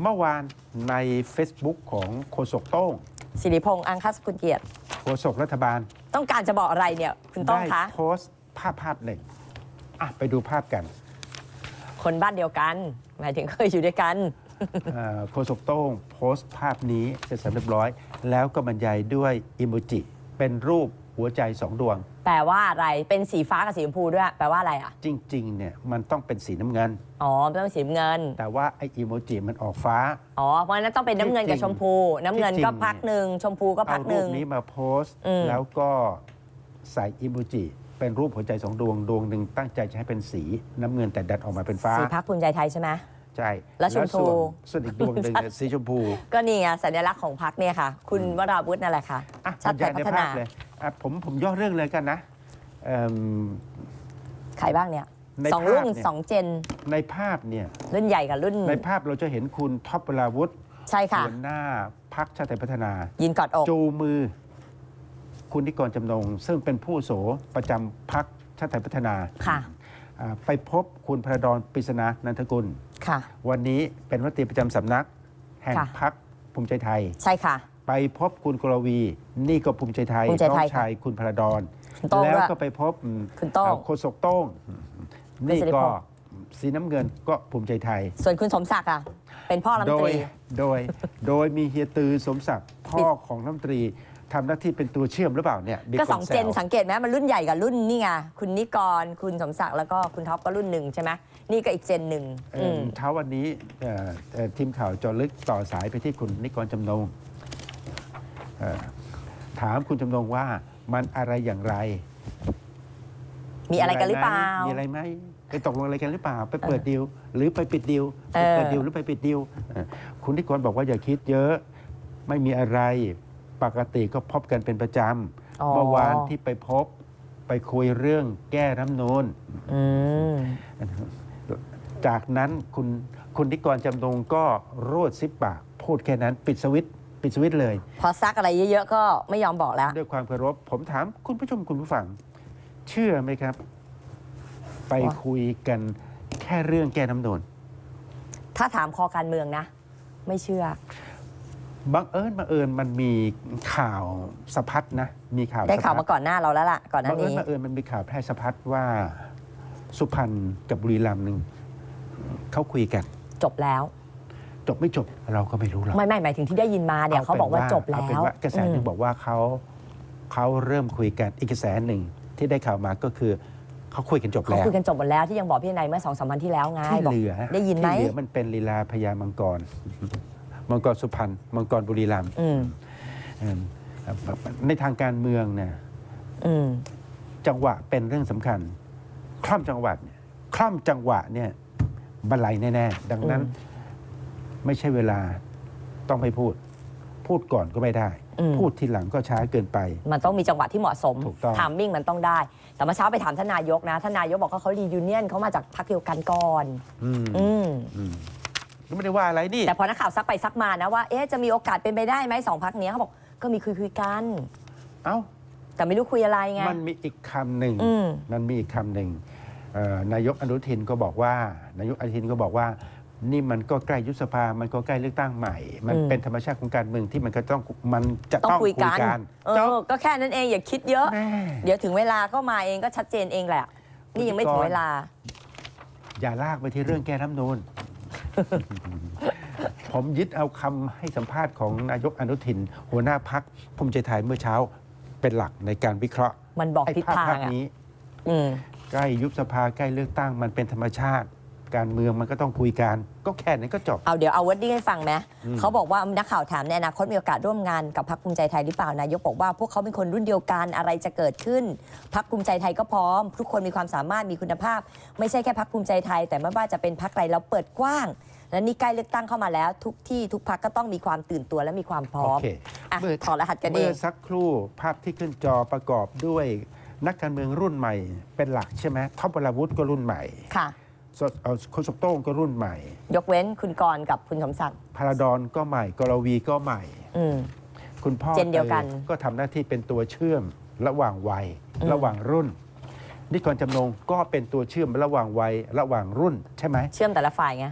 เมื่อวานใน Facebook ของโฆษกโต้งสิริพงษ์อังคสกุลเกียรติ โฆษกรัฐบาล ต้องการจะบอกอะไรเนี่ยคุณต้องได้คะ โพสต์ภาพภาพหนึ่งอะไปดูภาพกันคนบ้านเดียวกัน หมายถึงเคยอยู่ด้วยกัน เอ่อโฆษกโต้งโพสต์ภาพนี้เสร็จสรรพเรียบร้อย แล้วก็บรรยายด้วยอิโมจิ เป็นรูปหัวใจสองดวง แปลว่าอะไร เป็นสีฟ้ากับสีชมพูด้วย แปลว่าอะไรอะ จริงๆเนี่ยมันต้องเป็นสีน้ำเงิน อ๋อไม่ต้องสีน้ำเงิน แต่ว่าไออิโมจิมันออกฟ้า อ๋อ เพราะฉะนั้นต้องเป็นน้ำเงินกับที่จริงชมพู น้ำเงินที่จริงก็พักหนึ่ง ชมพูก็พัเอากหรูนึ่ปง นี้มาโพสต์ อืม แล้วก็ใส่อิโมจิเป็นรูปหัวใจสองดวงดวงหนึ่งตั้งใจจะให้เป็นสีน้ำเงินแต่ดัดออกมาเป็นฟ้า สีพักภูมิใจไทยใช่ไหม ใช่แล้วชมพู ส่วนส่วนอีกดวงหนึ่งเนี่ยสีชมพูก็นี่ไงสัญลักษณ์ของพักเนี่ยค่ะ คุณวราวุฒินั่นแหละค่ะอะชาติไทยบรรพัยายฒในนาภาพเลยอะผมผมย่อเรื่องเลยกันนะเอิ่ม ใครบ้างเนี่ยในสองภาพรุ่นเนี่ย สองเจน ในภาพเนี่ย รุ่นใหญ่กับรุ่น ในภาพเราจะเห็นคุณท็อปเวลาวุฒิใช่ค่ะ หัวหน้าพักชาติไทยพัฒนา ยินกอดอก จูมือ คุณนิกรจำนง ซึ่งเป็นผู้โสประจำพักชาติไทยพัฒนา ค่ะอ่า ไปพบคุณพระดอนปริศนานันทกุล ค่ะ วันนี้เป็นรัฐมนตรีประจำสำนัก แห่งค่ะ พักภูมิใจไทย ใช่ค่ะ ไปพบคุณกรวี นี่ก็ภูมิใจไทยภูมิใจน้อไทงยชายคุณพระดอนคุณโต้งแล้วด้วยก็ไปพบอืมคุณโต้งอ่าโฆษกโต้งนี่สิริก็พงษ์ สีน้ำเงินก็ภูมิใจไทย ส่วนคุณสมศักดิ์อะ เป็นพ่อรัฐมโดนตยรี โดยโดยมีเฮียตือสมศักดิ์พ่อของน้ำตรี ทำหน้าที่เป็นตัวเชื่อมหรือเปล่าเนี่ยมีก็คสองเจนแซวสังเกตไหมมันรุ่นใหญ่กับรุ่นนี่ไงคุณนิกรคุณสมศักดิ์แล้วก็คุณท็อปก็รุ่นหนึ่งใช่ไหมนี่ก็อีกเจนหนึ่งเอิ่มอืมเช้าวันนี้เอ่อเอ่อทีมข่าวเจอลึกต่อสายไปที่คุณนิกรจำนงเอ่อถามคุณจำนงว่ามันอะไรอย่างไรมีอะไรกันหรือเปล่า มีอะไรไหมไปตกลงอะไรกันหรือเปล่า ไปเปิดดิวหรือไปปิดดิวเอไปอเปิดดิวหรือไปปิดดิวเออคุณนิกรบอกว่าอย่าคิดเยอะไม่มีอะไร ปกติก็พบกันเป็นประจำอ๋อเมื่อวานที่ไปพบไปคุยเรื่องแก้รัฐธรรมนูน อืม จากนั้นคุณคุณนิกรจำนงก็รูดซิปปาก พูดแค่นั้นปิดสวิตช์ปิดสวิตช์เลย พอซักอะไรเยอะๆ ก็ไม่ยอมบอกแล้ว ด้วยความเคารพผมถามคุณผู้ชมคุณผู้ฟัง เชื่อไหมครับ ไปว่า คุยกันแค่เรื่องแก้น้ำนูนถ้าถามคอการเมืองนะ ไม่เชื่อ บังเอิญบังเอิญมันมีข่าวสะพัดนะ มีข่าวได้ข่าวสะพัมาก่อนหน้าเราแล้วล่ะ ก่อนหบัน้างเอิญนี้บังเอิญมันมีข่าวแพร่สะพัดว่าสุพรรณกับบุรีรัมย์หนึ่งเขาคุยกัน จบแล้ว จบไม่จบเราก็ไม่รู้หรอกไม่ไม่หมายถึงที่ได้ยินมาเนี่ยเขาบอกว่าจบแล้เเป็นวว่ากระแสหนึ่งอืมบอกว่าเขาเขาเริ่มคุยกันอีกกระแสหนึ่งที่ได้ข่าวมาก็คือเขาคุยกันจบเขาแล้วคุยกันจบหมดแล้วที่ยังบอกพี่นายเมื่อสองสามวันที่แล้วไงที่บอกเหลือได้ยินไหมที่เหลือมันเป็นลีลาพญามังกร มังกรสุพรรณมังกรบุรีรัมย์อืมเอิ่มในทางการเมืองเนี่ยอืมจังหวะเป็นเรื่องสำคัญ คล่อมจังหวัดเนี่ยคล่อมจังหวะเนี่ยบันไลแน่ๆดังนั้นอืมไม่ใช่เวลาต้องไม่พูด พูดก่อนก็ไม่ได้ อืมพูดทีหลังก็ช้าเกินไป มันต้องมีจังหวะที่เหมาะสมถูกต้อง ทามมิ่งมันต้องได้ แต่เมื่อเช้าไปถามท่านนายกนะท่านนายกบอกว่าเขารียูเนียนเขามาจากพรรคเดียวกันก่อน อืมอืมอืมก็ ไม่ได้ว่าอะไรนี่ แต่พอนักข่าวซักไปซักมานะว่าเอ๊ะจะมีโอกาสเป็นไปได้ไหมสองพักนี้ยเขาบอกก็มีคุยคุยๆกัน เอ้า แต่ไม่รู้คุยอะไรไง มันมีอีกคำหนึ่งอืม มันมีอีกคำหนึ่งเอ่อนายกอนุทินก็บอกว่า นายกอนุทินก็บอกว่า นี่มันก็ใกล้ยุบสภา มันก็ใกล้เลือกตั้งใหม่ มันอืมเป็นธรรมชาติของการเมืองที่มันก็ต้องมันจะต้องต้องคุคุยยกันกันเอจบอก็แค่นั้นเองอย่าคิดเยอะ แม่ เดี๋ยวถึงเวลาก็มาเองก็ชัดเจนเองแหละ นี่ยังไม่ถึงเวลา อย่าลากไปที่เรื่องแก้รัฐธรรมนูน ผมยึดเอาคำให้สัมภาษณ์ของนายกอนุทิน หัวหน้าพักภูมิใจไทยเมื่อเช้าเป็นหลักในการวิเคราะห์มันบอกไอ้ทิศภาพทางภาพอะนี้ อืม ใกล้ยุบสภาใกล้เลือกตั้งมันเป็นธรรมชาติ การเมืองมันก็ต้องคุยกันก็แค่นั้นก็จบ เอาเดี๋ยวเอาวอดดิ้งให้ฟังไหมอืมเขาบอกว่านักข่าวถามในอนาคตมีโอกาสร่วมงานกับพรรคภูมิใจไทยหรือเปล่านายกบอกว่าพวกเขาเป็นคนรุ่นเดียวกันอะไรจะเกิดขึ้นพรรคภูมิใจไทยก็พร้อม ทุกคนมีความสามารถมีคุณภาพ ไม่ใช่แค่พรรคภูมิใจไทย แต่ไม่ว่าจะเป็นพรรคใดเราเปิดกว้าง และนี่ใกล้เลือกตั้งเข้ามาแล้ว ทุกที่ทุกพรรคก็ต้องมีความตื่นตัวและมีความพร้อมโอเคอะเมื่อ ถอดรหัสกันเอเมื่องสักครู่ภาพที่ขึ้นจอประกอบด้วย นักการเมืองรุ่นใหม่เป็นหลักใช่ไหมท็อปวราวุธก็รุ่นใหม่ ค่ะส เอาโคชกโต้งก็รุ่นใหม่ ยกเว้นคุณกรกับคุณสมศักดิ์พาราดอนก็ใหม่กรวีก็ใหม่อคุณพ่อเจนเดียวกัน ก็ทำหน้าที่เป็นตัวเชื่อมระหว่างวัย ระหว่างรุ่น นิคกรจำนงก็เป็นตัวเชื่อมระหว่างวัยระหว่างรุ่นใช่ไหม เชื่อมแต่ละฝ่ายไง